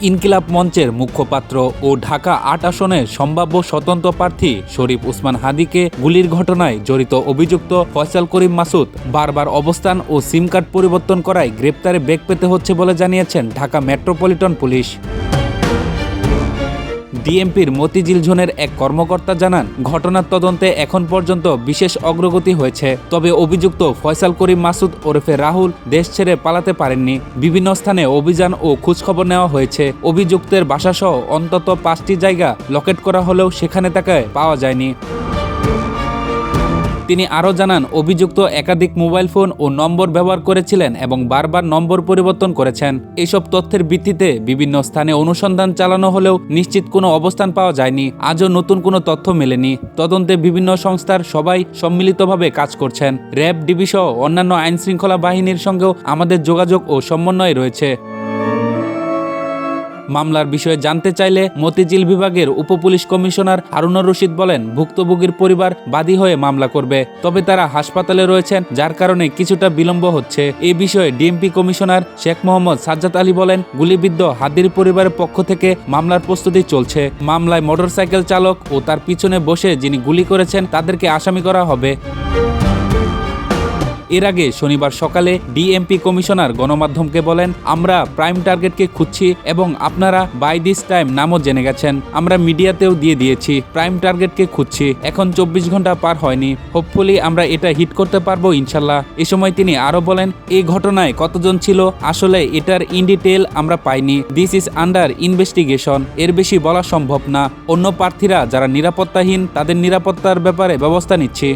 ইনকিলাব মঞ্চের মুখপাত্র ও ঢাকা আট আসনের সম্ভাব্য স্বতন্ত্র প্রার্থী শরীফ উসমান হাদিকে গুলির ঘটনায় জড়িত অভিযুক্ত ফয়সাল করিম মাসুদ বারবার অবস্থান ও সিম কার্ড পরিবর্তন করায় গ্রেপ্তারে বেগ পেতে হচ্ছে বলে জানিয়েছেন ঢাকা মেট্রোপলিটন পুলিশ। ডিএমপির মতিঝিল জোনের এক কর্মকর্তা জানান, ঘটনার তদন্তে এখন পর্যন্ত বিশেষ অগ্রগতি হয়েছে। তবে অভিযুক্ত ফয়সাল করিম মাসুদ ওরফে রাহুল দেশ ছেড়ে পালাতে পারেননি। বিভিন্ন স্থানে অভিযান ও খোঁজখবর নেওয়া হয়েছে। অভিযুক্তের বাসাসহ অন্তত পাঁচটি জায়গা লকেট করা হলেও সেখানে তাকে পাওয়া যায়নি। তিনি আরও জানান, অভিযুক্ত একাধিক মোবাইল ফোন ও নম্বর ব্যবহার করেছিলেন এবং বারবার নম্বর পরিবর্তন করেছেন। এসব তথ্যের ভিত্তিতে বিভিন্ন স্থানে অনুসন্ধান চালানো হলেও নিশ্চিত কোনো অবস্থান পাওয়া যায়নি। আজও নতুন কোনো তথ্য মেলেনি। তদন্তে বিভিন্ন সংস্থার সবাই সম্মিলিতভাবে কাজ করছেন। র্যাব ডিবি সহ অন্যান্য আইনশৃঙ্খলা বাহিনীর সঙ্গেও আমাদের যোগাযোগ ও সমন্বয় রয়েছে। মামলার বিষয়ে জানতে চাইলে মতিঝিল বিভাগের উপপুলিশ কমিশনার হারুনুর রশিদ বলেন, ভুক্তভোগীর পরিবার বাদী হয়ে মামলা করবে। তবে তারা হাসপাতালে রয়েছেন, যার কারণে কিছুটা বিলম্ব হচ্ছে। এই বিষয়ে ডিএমপি কমিশনার শেখ মোহাম্মদ সাজ্জাদ আলী বলেন, গুলিবিদ্ধ হাদির পরিবারের পক্ষ থেকে মামলার প্রস্তুতি চলছে। মামলায় মোটরসাইকেল চালক ও তার পিছনে বসে যিনি গুলি করেছেন, তাদেরকে আসামি করা হবে। এর আগে শনিবার সকালে ডিএমপি কমিশনার গণমাধ্যমকে বলেন, আমরা প্রাইম টার্গেটকে খুঁজছি এবং আপনারা বাই দিস টাইম নামও জেনে গেছেন। আমরা মিডিয়াতেও দিয়ে দিয়েছি, প্রাইম টার্গেটকে খুঁজছি। এখন চব্বিশ ঘণ্টা পার হয়নি। হোপফুলি আমরা এটা হিট করতে পারব ইনশাল্লাহ। এ সময় তিনি আরও বলেন, এই ঘটনায় কতজন ছিল? আসলে এটার ইন ডিটেল আমরা পাইনি। This is under investigation. এর বেশি বলা সম্ভব না। অন্য প্রার্থীরা যারা নিরাপত্তাহীন, তাদের নিরাপত্তার ব্যাপারে ব্যবস্থা নিচ্ছি।